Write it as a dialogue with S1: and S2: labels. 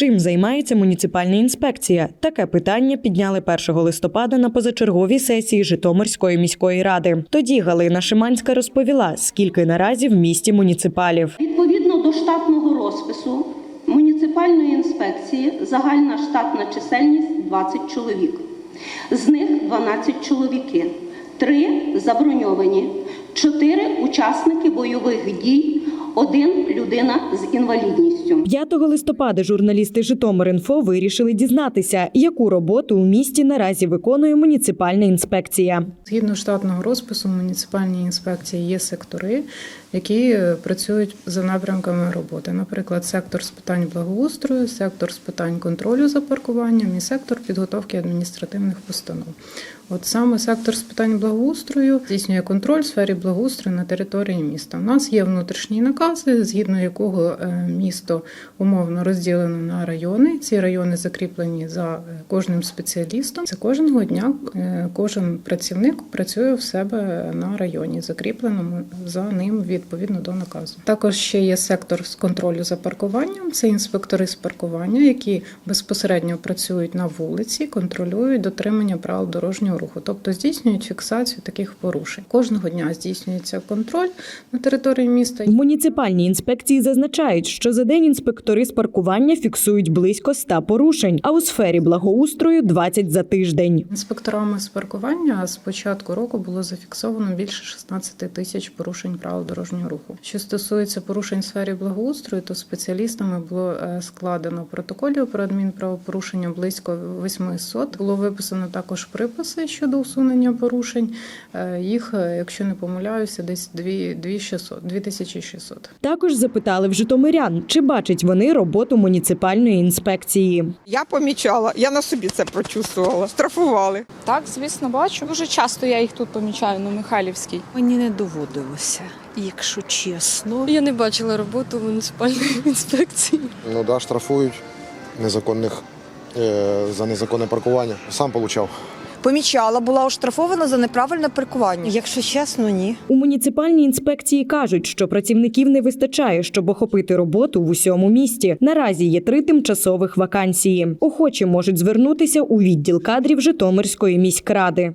S1: Чим займається муніципальна інспекція? Таке питання підняли 1 листопада на позачерговій сесії Житомирської міської ради. Тоді Галина Шиманська розповіла, скільки наразі в місті муніципалів.
S2: Відповідно до штатного розпису муніципальної інспекції загальна штатна чисельність 20 чоловік. З них 12 чоловіки, 3 заброньовані, 4 учасники бойових дій, 1 людина з інвалідністю.
S1: 5 листопада журналісти Житомир.Інфо вирішили дізнатися, яку роботу у місті наразі виконує муніципальна інспекція.
S3: Згідно штатного розпису, в муніципальній інспекції є сектори, які працюють за напрямками роботи. Наприклад, сектор з питань благоустрою, сектор з питань контролю за паркуванням і сектор підготовки адміністративних постанов. От саме сектор з питань благоустрою здійснює контроль в сфері благоустрою на території міста. У нас є внутрішні накази, згідно якого е, місто умовно розділено на райони. Ці райони закріплені за е, кожним спеціалістом. Це кожного дня е, кожен працівник працює в себе на районі, закріпленому за ним відповідно до наказу. Також ще є сектор з контролю за паркуванням. Це інспектори з паркування, які безпосередньо працюють на вулиці, контролюють дотримання правил дорожнього руху, тобто здійснюють фіксацію таких порушень. Кожного дня здійснюється контроль на території міста.
S1: В муніципальній інспекції зазначають, що за день інспектори з паркування фіксують близько 100 порушень, а у сфері благоустрою 20 за тиждень.
S3: Інспекторами з паркування з початку року було зафіксовано більше 16 тисяч порушень правил дорожнього руху. Що стосується порушень в сфері благоустрою, то спеціалістами було е, складено протоколів про адмінправопорушення близько 800. Було виписано також приписи щодо усунення порушень. Е, Їх, е, якщо не помиляюся, десь 2600, 2600.
S1: Також запитали в житомирян, чи бачать вони роботу муніципальної інспекції.
S4: Я помічала, я на собі це прочувствувала. Штрафували.
S5: Так, звісно, бачу. Дуже часто я їх тут помічаю на Михайлівській.
S6: Мені не доводилося, якщо чесно.
S7: Я не бачила роботу муніципальної інспекції.
S8: Ну да, штрафують незаконних е, за незаконне паркування. Сам получав.
S9: Помічала, була оштрафована за неправильне паркування.
S6: Якщо чесно, ні.
S1: У муніципальній інспекції кажуть, що працівників не вистачає, щоб охопити роботу в усьому місті. Наразі є три тимчасових вакансії. Охочі можуть звернутися у відділ кадрів Житомирської міськради.